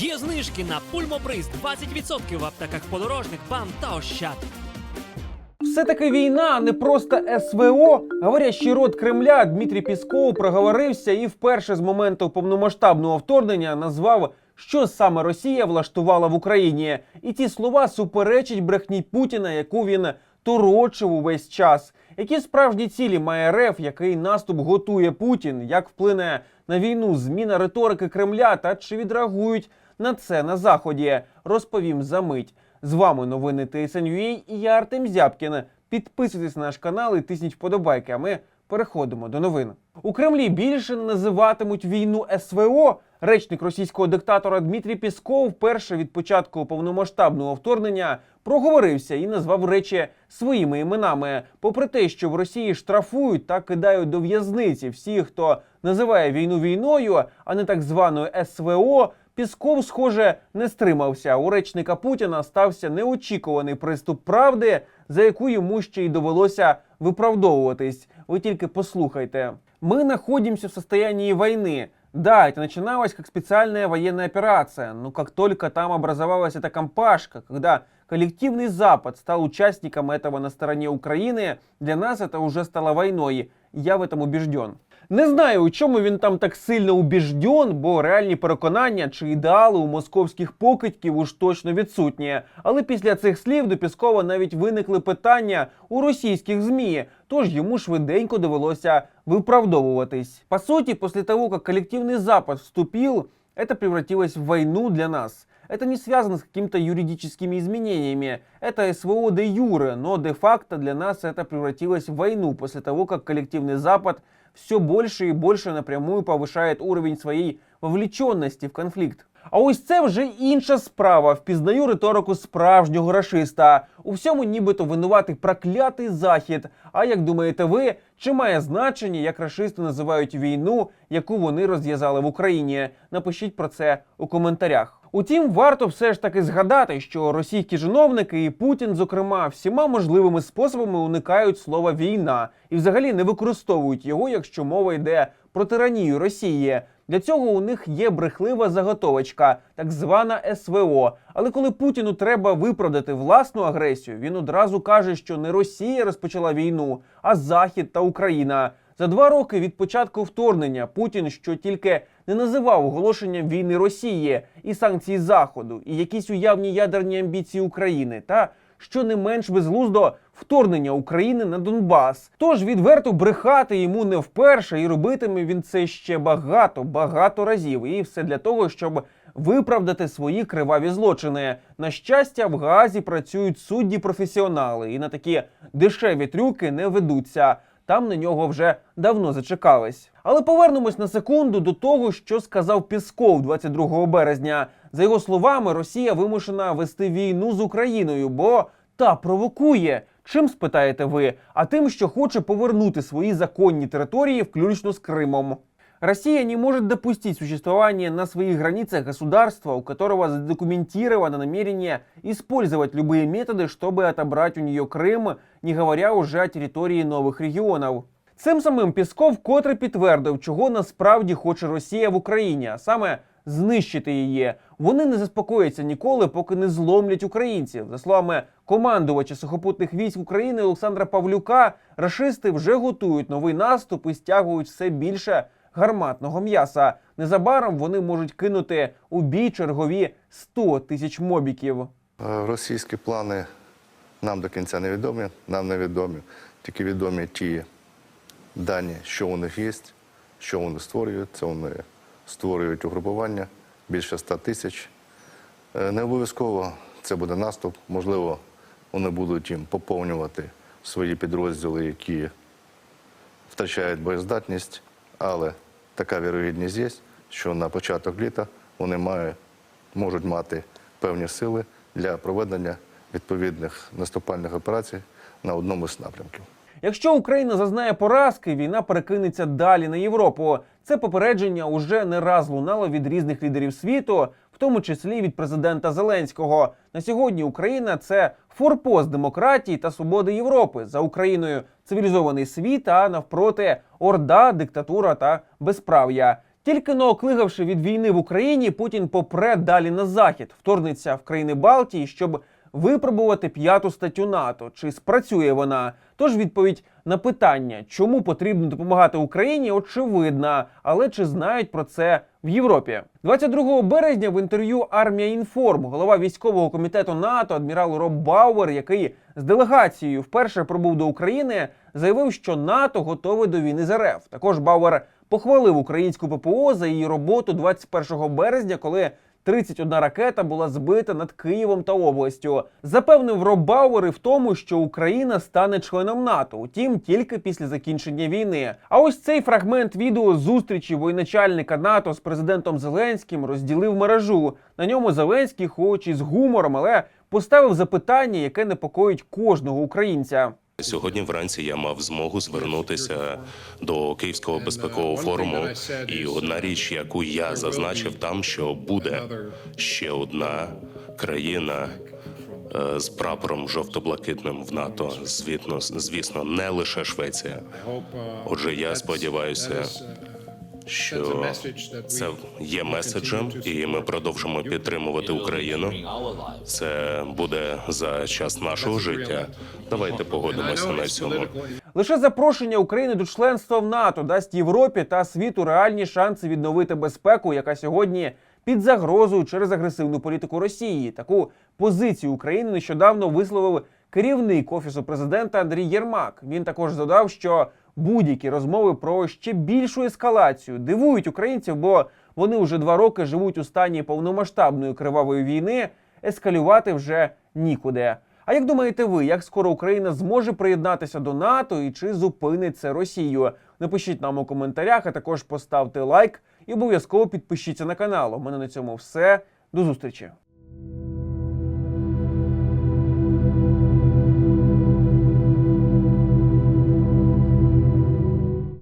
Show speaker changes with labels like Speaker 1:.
Speaker 1: Є знижки на пульмоприз 20% в аптеках подорожник, бам та ощад.
Speaker 2: Все-таки війна, а не просто СВО. Говорящий рот Кремля Дмитрій Пісков проговорився і вперше з моменту повномасштабного вторгнення назвав, що саме Росія влаштувала в Україні. І ті слова суперечать брехні Путіна, яку він торочив увесь час. Які справжні цілі має РФ, який наступ готує Путін, як вплине на війну зміна риторики Кремля та чи відреагують на це на заході? Розповім за мить. З вами новини ТСНЮА і я Артем Зябкін. Підписуйтесь на наш канал і тисніть вподобайки. А ми переходимо до новин. У Кремлі більше називатимуть війну СВО. Речник російського диктатора Дмитрій Пісков вперше від початку повномасштабного вторгнення проговорився і назвав речі своїми іменами. Попри те, що в Росії штрафують та кидають до в'язниці всіх, хто називає війну війною, а не так званою СВО. Пісков, схоже, не стримався. У речника Путіна стався неочікуваний приступ правди, за яку йому ще й довелося виправдовуватись. Ви тільки послухайте. Мы находимся в состоянии войны. Да, это начиналось как специальная военная операция, но как только там образовалась эта компашка, когда коллективный Запад стал участником этого на стороне Украины, для нас это уже стало войной. Я в этом убежден. Не знаю, у чому він там так сильно убіжден, бо реальні переконання чи ідеали у московських покидьків уж точно відсутні. Але після цих слів до Піскова навіть виникли питання у російських ЗМІ, тож йому швиденько довелося виправдовуватись. По суті, після того, як колективний Запад вступив, это превратилось в войну для нас. Это не связано с какими-то юридическими изменениями. Это СВО де юре, но де-факто для нас это превратилось в войну после того, как коллективный Запад все больше и больше напрямую повышает уровень своей вовлеченности в конфликт. А ось це вже інша справа. Впізнаю риторику справжнього рашиста. У всьому нібито винуватий проклятий захід. А як думаєте ви, чи має значення, як рашисти називають війну, яку вони розв'язали в Україні? Напишіть про це у коментарях. Утім, варто все ж таки згадати, що російські чиновники і Путін, зокрема, всіма можливими способами уникають слова війна і взагалі не використовують його, якщо мова йде про тиранію Росії. Для цього у них є брехлива заготовочка, так звана СВО. Але коли Путіну треба виправдати власну агресію, він одразу каже, що не Росія розпочала війну, а Захід та Україна. За два роки від початку вторгнення Путін, що тільки не називав оголошенням війни Росії і санкції Заходу, і якісь уявні ядерні амбіції України, та що не менш безглуздо вторгнення України на Донбас. Тож відверто брехати йому не вперше, і робитиме він це ще багато, багато разів. І все для того, щоб виправдати свої криваві злочини. На щастя, в Гаазі працюють судді професіонали, і на такі дешеві трюки не ведуться. Там на нього вже давно зачекались. Але повернемось на секунду до того, що сказав Пісков 22 березня. За його словами, Росія вимушена вести війну з Україною, бо та провокує. Чим спитаєте ви? А тим, що хоче повернути свої законні території, включно з Кримом. Россия не может допустить существования на своих границах государства, у которого задокументировано намерение использовать любые методы, чтобы отобрать у нее Крым, не говоря уже о территории нових регіонів. Цим самим Пісков вкотре підтвердив, чого насправді хоче Росія в Україні, а саме знищити її. Вони не заспокояться ніколи, поки не зломлять українців. За словами командувача сухопутних військ України Олександра Павлюка, рашисти вже готують новий наступ і стягують все більше гарматного м'яса. Незабаром вони можуть кинути у бій чергові 100 тисяч мобіків.
Speaker 3: Е, Російські плани нам до кінця не відомі, нам не відомі. Тільки відомі ті дані, що у них є, що вони створюють. Це вони створюють угрупування більше 100 тисяч. Е, Не обов'язково це буде наступ. Можливо, вони будуть їм поповнювати свої підрозділи, які втрачають боєздатність, але така вірогідність є, що на початок літа вони мають, можуть мати певні сили для проведення відповідних наступальних операцій на одному з напрямків.
Speaker 2: Якщо Україна зазнає поразки, війна перекинеться далі на Європу. Це попередження уже не раз лунало від різних лідерів світу, тому числі від президента Зеленського. На сьогодні Україна це форпост демократії та свободи Європи. За Україною цивілізований світ, а навпроти орда, диктатура та безправ'я. Тільки но оклигавши від війни в Україні, Путін попре далі на захід, вторгнеться в країни Балтії, щоб випробувати п'яту статтю НАТО. Чи спрацює вона? Тож відповідь на питання, чому потрібно допомагати Україні, очевидна, але чи знають про це в Європі? 22 березня в інтерв'ю Армія Інформ голова військового комітету НАТО адмірал Роб Бауер, який з делегацією вперше прибув до України, заявив, що НАТО готове до війни з РФ. Також Бауер похвалив українську ППО за її роботу 21 березня, коли 31 ракета була збита над Києвом та областю. Запевнив Роб Бауер і в тому, що Україна стане членом НАТО, утім тільки після закінчення війни. А ось цей фрагмент відео зустрічі воєначальника НАТО з президентом Зеленським розділив мережу. На ньому Зеленський, хоч і з гумором, але поставив запитання, яке непокоїть кожного українця.
Speaker 4: Сьогодні вранці я мав змогу звернутися до Київського безпекового форуму. І одна річ, яку я зазначив там, що буде ще одна країна е, з прапором жовто-блакитним в НАТО. Звісно, звісно, не лише Швеція. Отже, я сподіваюся, що це є меседжем, і ми продовжимо підтримувати Україну. Це буде за час нашого життя. Давайте погодимося на цьому.
Speaker 2: Лише запрошення України до членства в НАТО дасть Європі та світу реальні шанси відновити безпеку, яка сьогодні під загрозою через агресивну політику Росії. Таку позицію України нещодавно висловив керівник офісу президента Андрій Єрмак. Він також додав, що будь-які розмови про ще більшу ескалацію дивують українців, бо вони вже два роки живуть у стані повномасштабної кривавої війни. Ескалювати вже нікуди. А як думаєте ви, як скоро Україна зможе приєднатися до НАТО і чи зупинить це Росію? Напишіть нам у коментарях, а також поставте лайк і обов'язково підпишіться на канал. У мене на цьому все. До зустрічі.